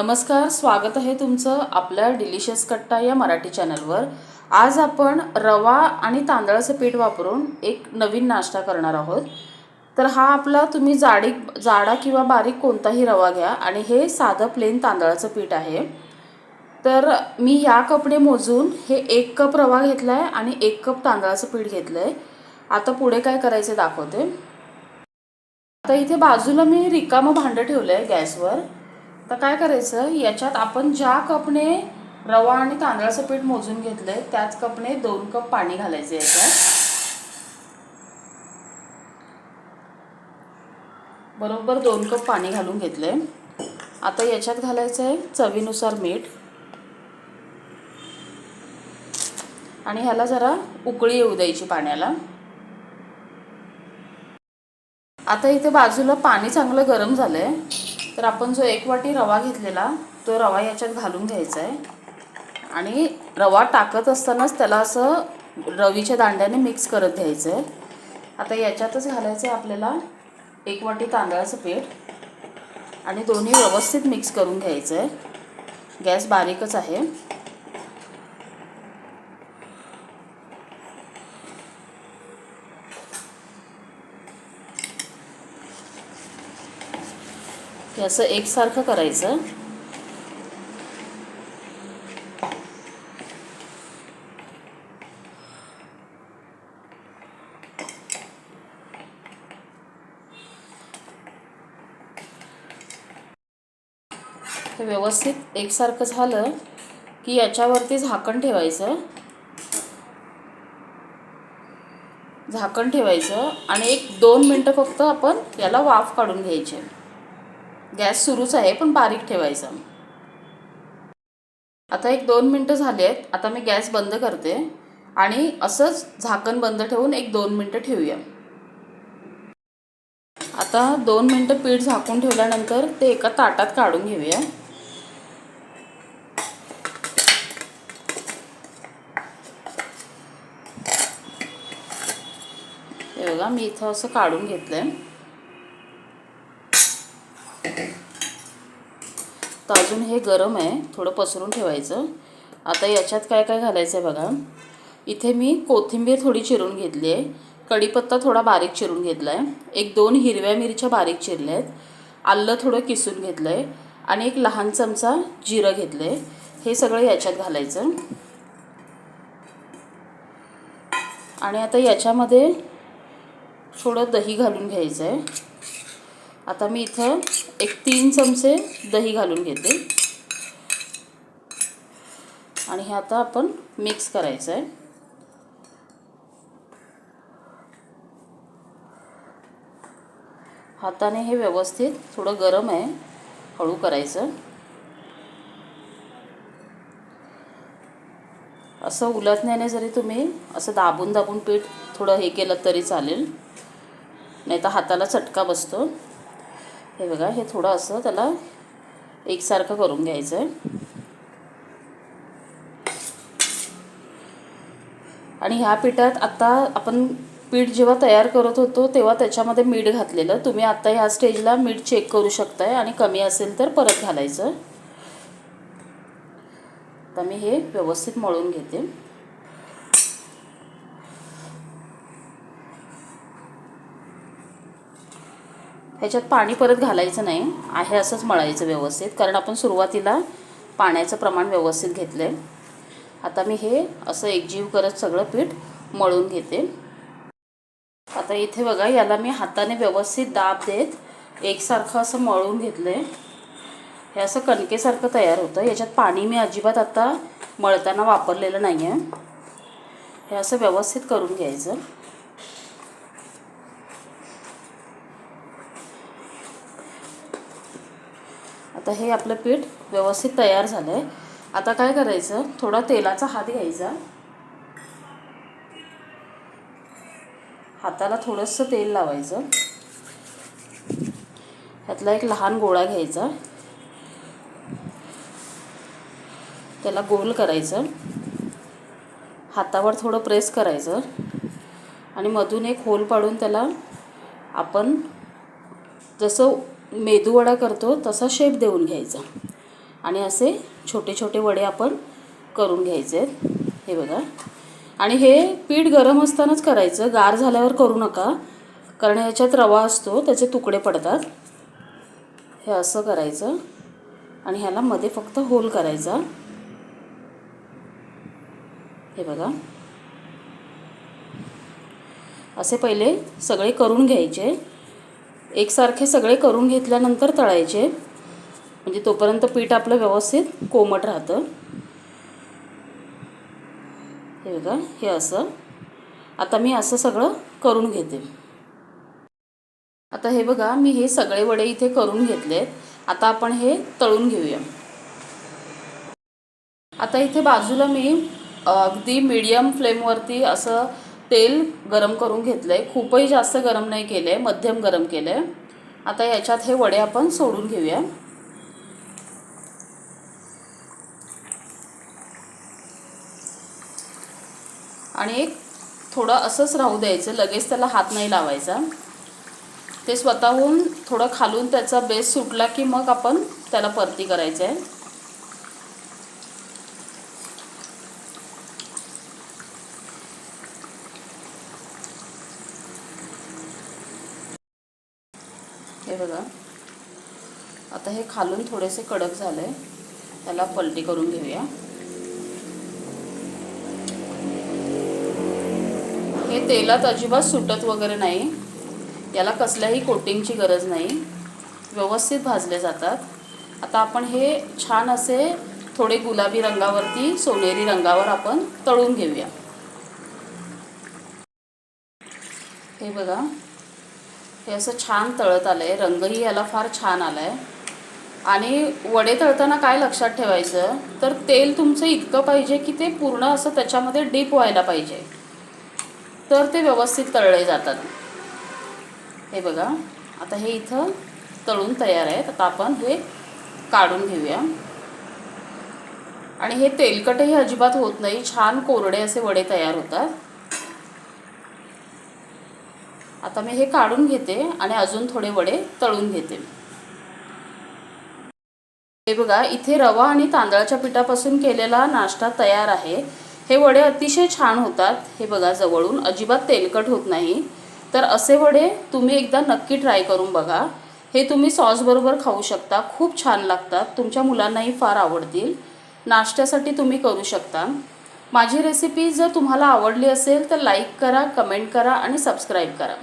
नमस्कार स्वागत आहे तुमचं आपल्या डिलिशियस कट्टा या मराठी चॅनलवर. आज आपण रवा आणि तांदळाचं पीठ वापरून एक नवीन नाश्ता करणार आहोत. तर हा आपला तुम्ही जाडी जाडा किंवा बारीक कोणताही रवा घ्या आणि हे साधं प्लेन तांदळाचं पीठ आहे. तर मी या कपडे मोजून हे एक कप रवा घेतला आहे आणि एक कप तांदळाचं पीठ घेतलं आहे आता पुढे काय करायचं दाखवते. आता इथे बाजूला मी रिकामं भांडं ठेवलं आहे गॅसवर. तर काय करायचं? याच्यात आपण ज्या कपने रवा आणि तांदळाचं पीठ मोजून घेतलंय त्याच कपने दोन कप पाणी घालायचं याच्यात. बरोबर दोन कप पाणी घालून घेतलंय. आता याच्यात घालायचं आहे चवीनुसार मीठ. आणि ह्याला जरा उकळी येऊ द्यायची पाण्याला. आता इथे बाजूला पाणी चांगलं गरम झालं आहे तर आपण जो एक वाटी रवा घेतलेला तो रवा याच्यात घालून घ्यायचा आहे. आणि रवा टाकत असतानाच त्याला असं रवीच्या दांड्याने मिक्स करत घ्यायचं आहे. आता याच्यातच घालायचं आहे आपल्याला एक वाटी तांदळाचं पीठ. आणि दोन्ही व्यवस्थित मिक्स करून घ्यायचं आहे. गॅस बारीकच आहे. हे असं एकसारखं करायचं. व्यवस्थित एकसारखं झालं की याच्यावरती झाकण ठेवायचं. झाकण ठेवायचं आणि एक दोन मिनटं फक्त आपण याला वाफ काढून घ्यायचे. गॅस सुरूच आहे पण बारीक ठेवायचा. आता एक दोन मिनटं झाले आहेत. आता मी गॅस बंद करते आणि असंच झाकण बंद ठेवून एक दोन मिनटं ठेवूया. आता दोन मिनटं पीठ झाकून ठेवल्यानंतर ते एका ताटात काढून घेऊया. हे बघा मी इथं असं काढून घेतलं आहे तर अजून हे गरम आहे. थोडं पसरून ठेवायचं. आता याच्यात काय काय घालायचं आहे बघा. इथे मी कोथिंबीर थोडी चिरून घेतली आहे. कढीपत्ता थोडा बारीक चिरून घेतला आहे एक दोन हिरव्या मिरच्या बारीक चिरल्या आहेत आलं थोडं किसून घेतलं आहे आणि एक लहान चमचा जिरं घेतलं आहे हे सगळं याच्यात घालायचं. आणि आता याच्यामध्ये थोडं दही घालून घ्यायचं आहे आता मी इथं एक तीन चमचे दही घालून घेते. आणि हे आता आपण मिक्स करायचं आहे. हाताने हे व्यवस्थित थोडं गरम आहे हळू करायचं. असं उलटण्याने जरी तुम्ही असं दाबून दाबून पीठ थोडं हे केलं तरी चालेल. नाही तर हाताला चटका बसतो. हे बघा हे थोडं असं त्याला एकसारखं करून घ्यायचं आहे आणि ह्या पिठात आत्ता आपण पीठ जेव्हा तयार करत होतो तेव्हा त्याच्यामध्ये मीठ घातलेलं. तुम्ही आत्ता ह्या स्टेजला मीठ चेक करू शकताय आणि कमी असेल तर परत घालायचं. आता मी हे व्यवस्थित मळून घेते. ह्याच्यात पाणी परत घालायचं नाही. आहे असंच मळायचं व्यवस्थित. कारण आपण सुरुवातीला पाण्याचं प्रमाण व्यवस्थित घेतलं आहे आता मी हे असं एकजीव करत सगळं पीठ मळून घेते. आता इथे बघा याला मी हाताने व्यवस्थित दाब देत एकसारखं असं मळून घेतलं आहे हे असं कणकेसारखं तयार होतं. याच्यात पाणी मी अजिबात आता मळताना वापरलेलं नाही आहे हे असं व्यवस्थित करून घ्यायचं. आता हे आपलं पीठ व्यवस्थित तयार झालं आहे आता काय करायचं? थोडा तेलाचा हात घ्यायचा. हाताला थोडंसं तेल लावायचं. ह्यातला एक लहान गोळा घ्यायचा. त्याला गोल करायचं. हातावर थोडं प्रेस करायचं. आणि मधून एक होल पाडून त्याला आपण जसं मेदूवडा करतो तसा शेप देऊन घ्यायचा. आणि असे छोटे छोटे वडे आपण करून घ्यायचे आहेत. हे बघा. आणि हे पीठ गरम असतानाच करायचं. गार झाल्यावर करू नका. कारण ह्याच्यात रवा असतो त्याचे तुकडे पडतात. हे असं करायचं. आणि ह्याला मध्ये फक्त होल करायचा. हे बघा. असे पहिले सगळे करून घ्यायचे. एकसारखे सगळे करून घेतल्यानंतर तळायचे. म्हणजे तोपर्यंत पीठ आपलं व्यवस्थित कोमट राहतं. हे बघा हे असं. आता मी असं सगळं करून घेते. आता हे बघा मी हे सगळे वडे इथे करून घेतलेत. आता आपण हे तळून घेऊया. आता इथे बाजूला मी अगदी मीडियम फ्लेमवरती असं तेल गरम करून घेतलं आहे खूपही जास्त गरम नाही केलं आहे मध्यम गरम केलं आहे आता याच्यात हे वडे आपण सोडून घेऊया. आणि एक थोडं असंच राहू द्यायचं लगेच त्याला हात नाही लावायचा. ते स्वतःहून थोडं खालून त्याचा बेस सुटला की मग आपण त्याला परती करायचं आहे हे बघा. आता हे खालून थोडेसे कडक झाले त्याला पलटी करून घेऊया. हे तेलात अजिबात सुटत वगैरे नाही. याला कसल्याही कोटिंगची गरज नाही. व्यवस्थित भाजले जातात. आता आपण हे छान असे थोडे गुलाबी रंगावरती सोनेरी रंगावर आपण तळून घेऊया. हे बघा. हे असं छान तळत आलं आहे रंगही याला फार छान आला आहे आणि वडे तळताना काय लक्षात ठेवायचं? तर तेल तुमचं इतकं पाहिजे की ते पूर्ण असं त्याच्यामध्ये डीप व्हायला पाहिजे. तर ते व्यवस्थित तळले जातात. हे बघा. आता हे इथं तळून तयार आहेत. आता आपण हे काढून घेऊया. आणि हे तेलकटही अजिबात होत नाही. छान कोरडे असे वडे तयार होतात. आता मी हे काढून घेते आणि अजून थोडे वडे तळून घेते. हे बघा इथे रवा आणि तांदळाच्या पिठापासून केलेला नाश्ता तयार आहे. हे वडे अतिशय छान होतात. हे बघा जवळून अजिबात तेलकट होत नाही. तर असे वडे तुम्ही एकदा नक्की ट्राय करून बघा. हे तुम्ही सॉसबरोबर खाऊ शकता. खूप छान लागतात. तुमच्या मुलांनाही फार आवडतील. नाश्त्यासाठी तुम्ही करू शकता. माझी रेसिपी जर तुम्हाला आवडली असेल तर लाईक करा कमेंट करा आणि सबस्क्राईब करा.